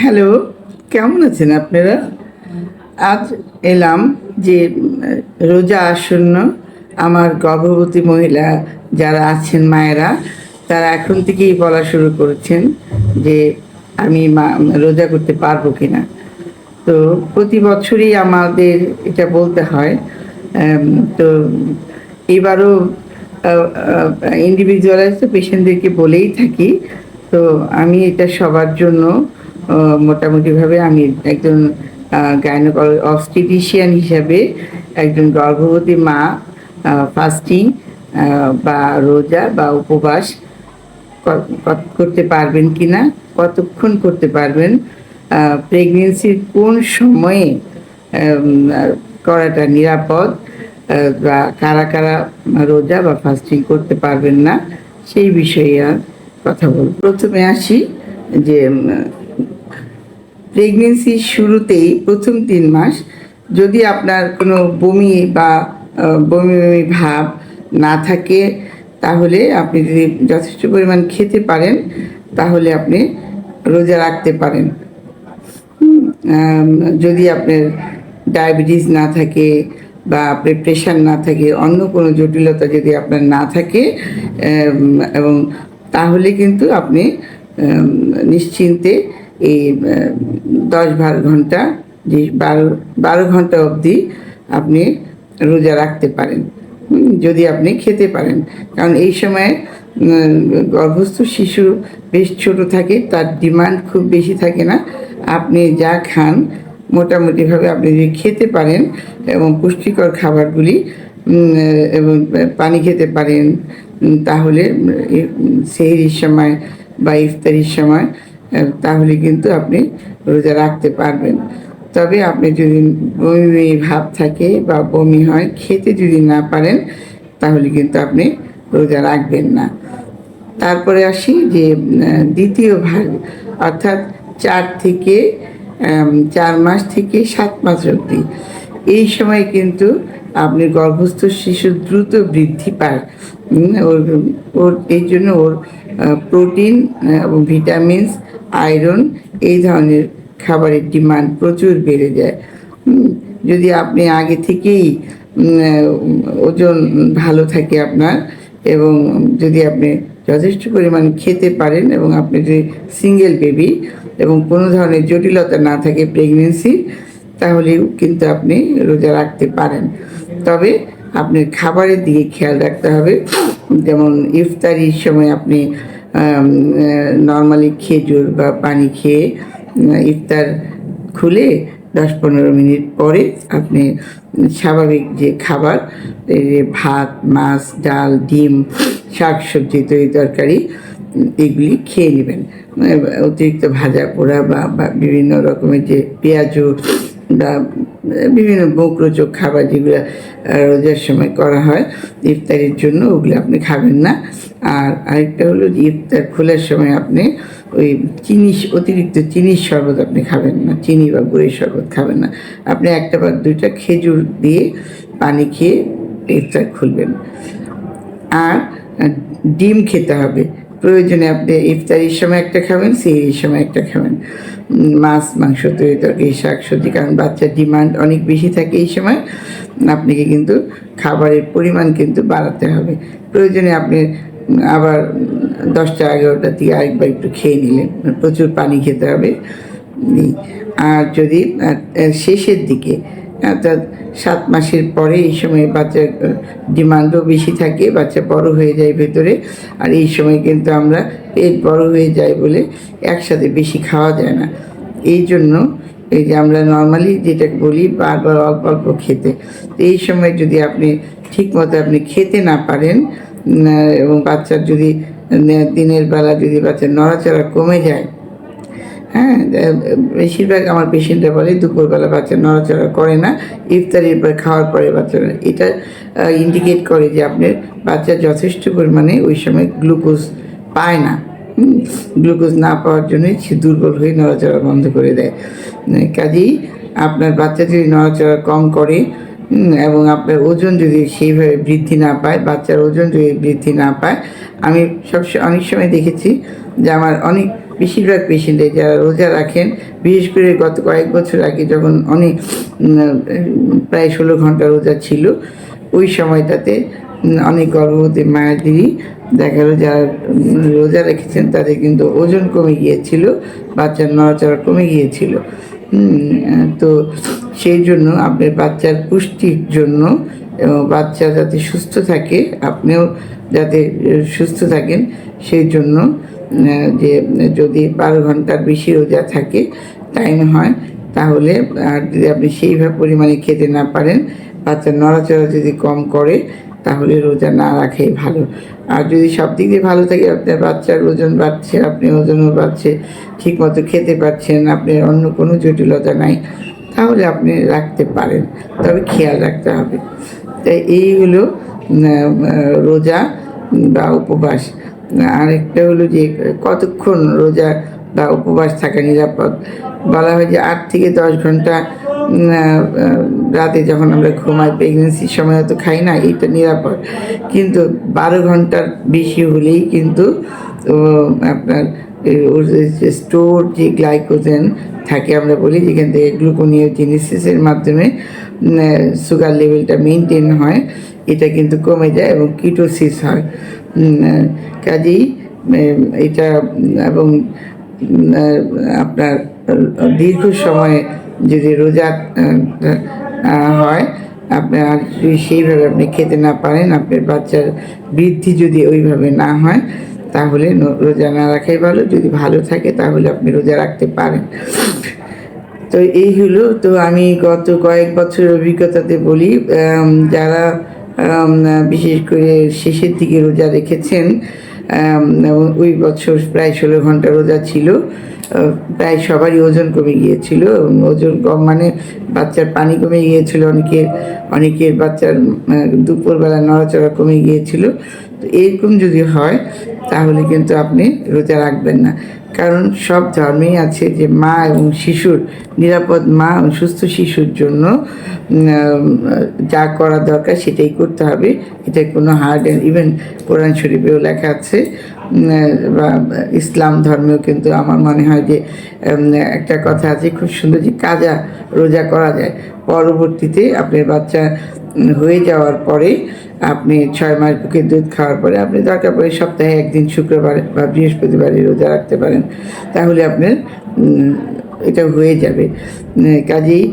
Hello, কেমন আছেন আপনারা? আজ এলাম যে, রোজা আসন্ন আমার গর্ভবতী মহিলা যারা আছেন মায়েরা, তারা এখন থেকেই বলা শুরু করেছেন যে, আমি রোজা করতে পারব কিনা। তো প্রতি বছরই আমাদের এটা বলতে হয়। তো এবারও ইন্ডিভিজুয়ালাইজ পেশেন্টদেরকে বলেই থাকি। তো আমি এটা সবার জন্য মোটামুটিভাবে আমি একজন গাইনোকল অবস্টিটিশিয়ান হিসাবে একজন গর্ভবতী মা ফাস্টিং বা রোজা বা উপবাস ক- ক- করতে পারবেন কিনা, কতক্ষণ করতে পারবেন প্রেগনেন্সির কোন সময়ে করাটা নিরাপদ বা কারা কারা রোজা বা ফাস্টিং করতে পারবেন না, সেই বিষয়ে কথা বলব। প্রথমে আসি যে প্রেগনেন্সির শুরুতেই প্রথম তিন মাস যদি আপনার কোনো বমি বা বমি বমি ভাব না থাকে, তাহলে আপনি যদি যথেষ্ট পরিমাণ খেতে পারেন, তাহলে আপনি রোজা রাখতে পারেন। যদি আপনার ডায়াবেটিস না থাকে বা আপনার প্রেশার না থাকে, অন্য কোনো জটিলতা যদি আপনার না থাকে এবং তাহলে কিন্তু আপনি নিশ্চিন্তে এই দশ বারো ঘণ্টা যে বারো বারো ঘণ্টা অবধি আপনি রোজা রাখতে পারেন। যদি আপনি খেতে পারেন। কারণ এই সময় গর্ভস্থ শিশু বেশ ছোট থাকে, তার ডিমান্ড খুব বেশি থাকে না। আপনি যা খান, মোটামুটিভাবে আপনি যদি খেতে পারেন এবং পুষ্টিকর খাবারগুলি পানি খেতে পারেন তাহলে সেহরির সময় বা ইফতারির সময় তাহলে কিন্তু আপনি রোজা রাখতে পারবেন। তবে আপনি যদি বমি ভাব থাকে বা বমি হয়, খেতে যদি না পারেন, তাহলে কিন্তু আপনি রোজা রাখবেন না। তারপরে আসি যে দ্বিতীয় ভাগ, অর্থাৎ চার থেকে চার মাস থেকে সাত মাস অবধি। এই সময় কিন্তু আপনি গর্ভস্থ শিশু দ্রুত বৃদ্ধি পায়। ওর ওর, এই জন্য ওর প্রোটিন এবং ভিটামিনস, আয়রন, এই ধরনের খাবারের ডিমান্ড প্রচুর বেড়ে যায়। যদি আপনি আগে থেকেই ওজন ভালো থাকে আপনার, এবং যদি আপনি যথেষ্ট পরিমাণ খেতে পারেন, এবং আপনি যদি সিঙ্গেল বেবি এবং কোনো ধরনের জটিলতা না থাকে প্রেগনেন্সি তাহলেও কিন্তু আপনি রোজা রাখতে পারেন। তবে আপনার খাবারের দিকে খেয়াল রাখতে হবে। যেমন ইফতারির সময় আপনি নর্মালি খেজুর বা পানি খেয়ে ইফতার খুলে দশ পনেরো মিনিট পরে আপনি স্বাভাবিক যে খাবার ভাত, মাছ, ডাল, ডিম শাক সবজি তৈরি তরকারি, এগুলি খেয়ে নেবেন। অতিরিক্ত ভাজা পোড়া বা বিভিন্ন রকমের যে পেঁয়াজু বা বিভিন্ন মুখরোচক খাবার যেগুলো রোজার সময় করা হয়, ইফতারির জন্য ওগুলো আপনি খাবেন না। আর আরেকটা হলো যে ইফতার খোলার সময় আপনি ওই চিনি অতিরিক্ত চিনির শরবত আপনি খাবেন না, চিনি বা গুড়ের শরবত খাবেন না। আপনি একটা বা দুইটা খেজুর দিয়ে পানি খেয়ে ইফতার খুলবেন। আর ডিম খেতে হবে। প্রয়োজনে আপনি ইফতারির সময় একটা খাবেন সেহরির সময় একটা খাবেন। মাছ, মাংস, তৈরি তরকারি শাক সবজি কারণ বাচ্চার ডিমান্ড অনেক বেশি থাকে এই সময়। আপনাকে কিন্তু খাবারের পরিমাণ কিন্তু বাড়াতে হবে। প্রয়োজনে আপনি আবার দশটা, এগারোটা দিয়ে আরেকবার একটু খেয়ে নিলেন। প্রচুর পানি খেতে হবে। আর যদি শেষের দিকে অর্থাৎ সাত মাসের পরে এই সময় বাচ্চার ডিমান্ডও বেশি থাকে, বাচ্চা বড় হয়ে যায় ভেতরে। আর এই সময় কিন্তু আমরা পেট বড় হয়ে যায় বলে একসাথে বেশি খাওয়া যায় না। এই জন্য এই যে আমরা নর্মালি যেটা বলি বারবার অল্প অল্প খেতে। তো এই সময় যদি আপনি ঠিক মতো আপনি খেতে না পারেন এবং বাচ্চার যদি দিনের বেলা যদি বাচ্চার নড়াচড়া কমে যায় হ্যাঁ বেশিরভাগ আমার পেশেন্টরা বলে দুপুরবেলা বাচ্চা নড়াচড়া করে না, ইফতারির পর খাওয়ার পরে বাচ্চারা এটা ইন্ডিকেট করে যে আপনার বাচ্চা যথেষ্ট পরিমাণে ওই সময় গ্লুকোজ পায় না। গ্লুকোজ না পাওয়ার জন্যই সে দুর্বল হয়ে নড়াচড়া বন্ধ করে দেয়। কাজেই আপনার বাচ্চা যদি নড়াচড়া কম করে এবং আপনার ওজন যদি সেইভাবে বৃদ্ধি না পায়, বাচ্চার ওজন যদি বৃদ্ধি না পায়, আমি সব অনেক সময় দেখেছি যে আমার অনেক বেশিরভাগ পেশেন্টে যারা রোজা রাখেন, বিশেষ করে গত কয়েক বছর আগে যখন অনেক প্রায় ষোলো ঘণ্টা রোজা ছিল, ওই সময়টাতে অনেক গর্ভবতী মায়াদেরই দেখা গেলো যারা রোজা রেখেছেন, তাদের কিন্তু ওজন কমে গিয়েছিল, বাচ্চার নড়াচড়া কমে গিয়েছিল। তো সেই জন্য আপনার বাচ্চার পুষ্টির জন্য, এবং বাচ্চা যাতে সুস্থ থাকে, আপনিও যাতে সুস্থ থাকেন, সেই জন্য যে, যদি বারো ঘণ্টার বেশি রোজা থাকে টাইম হয়, তাহলে, আর যদি আপনি সেইভাবে পরিমাণে খেতে না পারেন বাচ্চার নড়াচড়া যদি কম করে, তাহলে রোজা না রাখাই ভালো। আর যদি সব দিক দিয়ে ভালো থাকে, আপনার বাচ্চার ওজন বাড়ছে, আপনি ওজনও বাড়ছে ঠিক মতো খেতে পারছেন আপনার অন্য কোনো জটিলতা নাই তাহলে আপনি রাখতে পারেন। তবে খেয়াল রাখতে হবে। তাই এই হলো রোজা বা উপবাস। আরেকটা হলো যে, কতক্ষণ রোজা বা উপবাস থাকা নিরাপদ? বলা হয় যে, আট থেকে দশ ঘণ্টা রাতে যখন আমরা ঘুমাই প্রেগনেন্সির সময় তো খাই না এটা নিরাপদ। কিন্তু বারো ঘণ্টার বেশি হলেই কিন্তু আপনার স্টোর যে গ্লাইকোজেন থাকে আমরা বলি, যেখান থেকে গ্লুকোনিওজেনেসিসের মাধ্যমে সুগার লেভেলটা মেনটেন হয়, এটা কিন্তু কমে যায় এবং কিটোসিস হয়। কাজেই এটা, এবং আপনার দীর্ঘ সময়ে যদি রোজা হয় আপনার সেইভাবে আপনি খেতে না পারেন, আপনার বাচ্চার বৃদ্ধি যদি ওইভাবে না হয় তাহলে রোজা না রাখাই ভালো। যদি ভালো থাকে, তাহলে আপনি রোজা রাখতে পারেন। তো এই হলো। তো আমি গত কয়েক বছর অভিজ্ঞতাতে বলি যারা বিশেষ করে শেষের দিকে রোজা রেখেছেন ওই বছর প্রায় ষোলো ঘণ্টা রোজা ছিল প্রায় সবারই ওজন কমে গিয়েছিল ওজন কম মানে বাচ্চার পানি কমে গিয়েছিল অনেকের অনেকের বাচ্চার দুপুরবেলা নড়াচড়া কমে গিয়েছিল। তো এরকম যদি হয়, তাহলে কিন্তু আপনি রোজা রাখবেন না। কারণ সব ধর্মেই আছে যে মা এবং শিশুর, নিরাপদ মা এবং সুস্থ শিশুর জন্য যা করা দরকার সেটাই করতে হবে। এটা কোনো হার্ড অ্যান্ড ইভেন কোরআন শরীফেও লেখা আছে। বা, ইসলাম ধর্মেও কিন্তু আমার মনে হয় যে একটা কথা আছে খুব সুন্দর যে কাজা রোজা করা যায়। পরবর্তীতে আপনার বাচ্চা হয়ে যাওয়ার পরে আপনি ছয় মাস বুকে দুধ খাওয়ার পরে আপনি দরকার পড়ে সপ্তাহে একদিন শুক্রবার বা বৃহস্পতিবারে রোজা রাখতে পারেন। তাহলে আপনার এটা হয়ে যাবে। কাজেই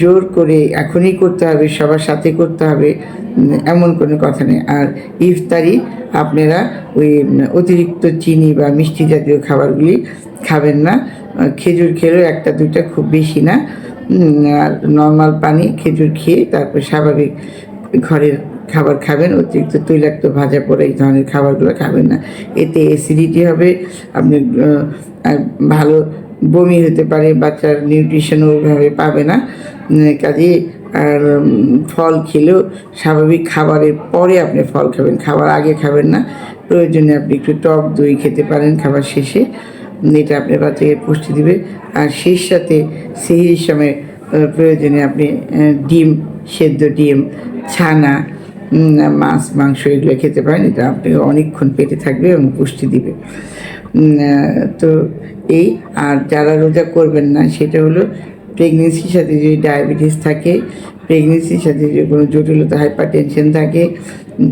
জোর করে এখনই করতে হবে, সবার সাথে করতে হবে এমন কোনো কথা নেই। আর ইফতারি আপনারা ওই অতিরিক্ত চিনি বা মিষ্টি জাতীয় খাবারগুলি খাবেন না। খেজুর খেলেও একটা দুইটা খুব বেশি না। আর নর্মাল পানি খেজুর খেয়ে তারপর স্বাভাবিক ঘরের খাবার খাবেন, অতিরিক্ত তৈলাক্ত ভাজা পোড়া, এই ধরনের খাবারগুলো খাবেন না। এতে অ্যাসিডিটি হবে, আপনি ভালো বমি হতে পারে, বাচ্চার নিউট্রিশন ওইভাবে পাবে না। কাজে আর ফল খেলেও স্বাভাবিক খাবারের পরে আপনি ফল খাবেন, খাবার আগে খাবেন না। প্রয়োজনে আপনি একটু টক দই খেতে পারেন খাবার শেষে। এটা আপনার বাচ্চাকে পুষ্টি দিবে। আর সেই সাথে, সেই সময় প্রয়োজনে আপনি ডিম, সেদ্ধ ডিম, ছানা মাছ, মাংস এগুলো খেতে পারেন, এটা আপনাকে অনেকক্ষণ পেটে থাকবে এবং পুষ্টি দিবে। তো এই, আর যারা রোজা করবেন না, সেটা হলো প্রেগনেন্সির সাথে যদি ডায়াবেটিস থাকে প্রেগনেন্সির সাথে যদি কোনো জটিলতা হাইপার টেনশন থাকে,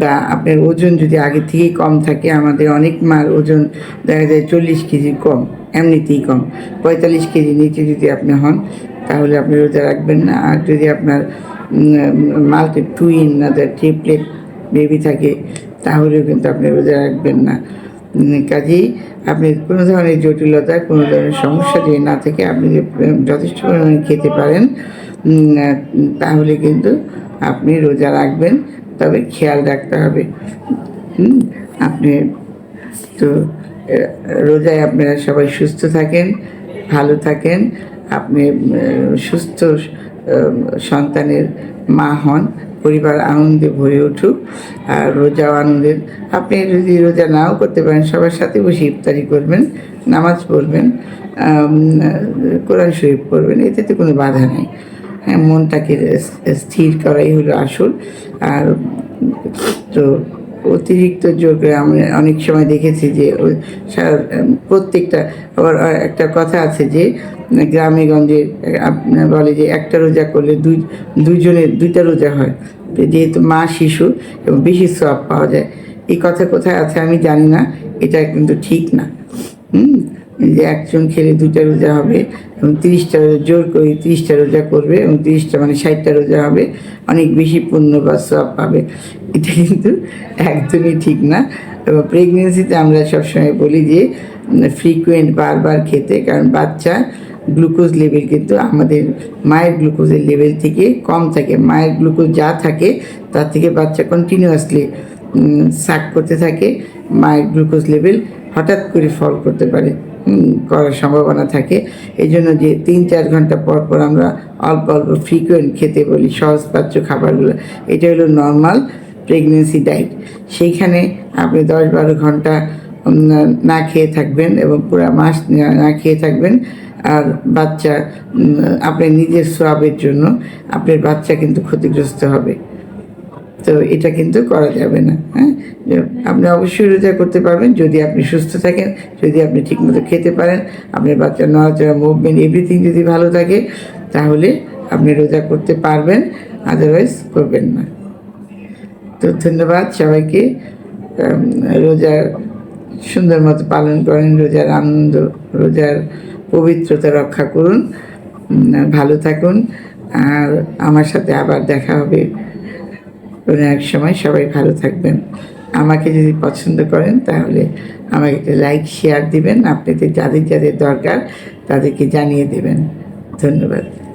বা আপনার ওজন যদি আগে থেকেই কম থাকে, আমাদের অনেক মার ওজন দেখা যায় চল্লিশ কেজি কম, এমনিতেই কম। পঁয়তাল্লিশ কেজি নিচে যদি আপনি হন, তাহলে আপনি রোজা রাখবেন না। আর যদি আপনার মাল্টি টুইন না ট্রিপলেট বেবি থাকে, তাহলেও কিন্তু আপনি রোজা রাখবেন না। কাজেই আপনি কোনো ধরনের জটিলতা, কোনো ধরনের সমস্যা যদি না থাকে, আপনি যথেষ্ট পরিমাণে খেতে পারেন তাহলে কিন্তু আপনি রোজা রাখবেন, তবে খেয়াল রাখতে হবে। আপনি তো রোজায় আপনারা সবাই সুস্থ থাকেন, ভালো থাকেন, আপনি সুস্থ সন্তানের মা হন, পরিবার আনন্দে ভরে উঠুক, আর রোজাও আনন্দের। আপনি যদি রোজা নাও করতে পারেন, সবার সাথে বসে ইফতারি করবেন, নামাজ পড়বেন কোরআন শরীফ পড়বেন এতে তো কোনো বাধা নেই। হ্যাঁ মনটাকে স্থির করাই হলো আসল। আর তো অতিরিক্ত জোর আমি অনেক সময় দেখেছি যে প্রত্যেকটা, আবার একটা কথা আছে যে গ্রামে গঞ্জে বলে যে একটা রোজা করলে দুই দুইজনের দুইটা রোজা হয়। যেহেতু মা শিশু এবং বেশি সব পাওয়া যায়, এই কথা কোথায় আছে আমি জানি না, এটা কিন্তু ঠিক না। হুম? যে একজন খেলে দুইটা রোজা হবে এবং তিরিশটা রোজা, জোর করে তিরিশটা রোজা করবে এবং তিরিশটা মানে ষাটটা রোজা হবে, অনেক বেশি পুণ্য বা সব পাবে। এটা কিন্তু একদমই ঠিক না। এবং প্রেগনেন্সিতে আমরা সবসময় বলি যে ফ্রিকুয়েন্ট বারবার খেতে, কারণ বাচ্চা গ্লুকোজ লেভেল কিন্তু আমাদের মায়ের গ্লুকোজের লেভেল থেকে কম থাকে। মায়ের গ্লুকোজ যা থাকে, তার থেকে বাচ্চা কন্টিনিউয়াসলি সাক করতে থাকে। মায়ের গ্লুকোজ লেভেল হঠাৎ করে ফল করতে পারে করার সম্ভাবনা থাকে। এই জন্য যে তিন চার ঘণ্টা পর পর আমরা অল্প অল্প ফ্রিকুয়েন্ট খেতে বলি সহজপাচ্য খাবারগুলো, এটা হলো নর্মাল প্রেগনেন্সি ডায়েট সেইখানে আপনি দশ বারো ঘণ্টা না খেয়ে থাকবেন এবং পুরো মাস না না খেয়ে থাকবেন। আর বাচ্চা আপনার নিজের সোয়াবের জন্য আপনার বাচ্চা কিন্তু ক্ষতিগ্রস্ত হবে। তো এটা কিন্তু করা যাবে না হ্যাঁ? আপনি অবশ্যই রোজা করতে পারবেন, যদি আপনি সুস্থ থাকেন, যদি আপনি ঠিকমতো খেতে পারেন, আপনার বাচ্চার নড়াচড়া, মুভমেন্ট, এভরিথিং যদি ভালো থাকে, তাহলে আপনি রোজা করতে পারবেন, আদারওয়াইজ করবেন না। তো ধন্যবাদ সবাইকে রোজার সুন্দর মতো পালন করেন, রোজার আনন্দ, রোজার পবিত্রতা রক্ষা করুন ভালো থাকুন। আর আমার সাথে আবার দেখা হবে কোনো এক সময়। সবাই ভালো থাকবেন। আমাকে যদি পছন্দ করেন, তাহলে আমাকে একটা লাইক শেয়ার দিবেন। আপনাদের যাদের যাদের দরকার, তাদেরকে জানিয়ে দেবেন। ধন্যবাদ।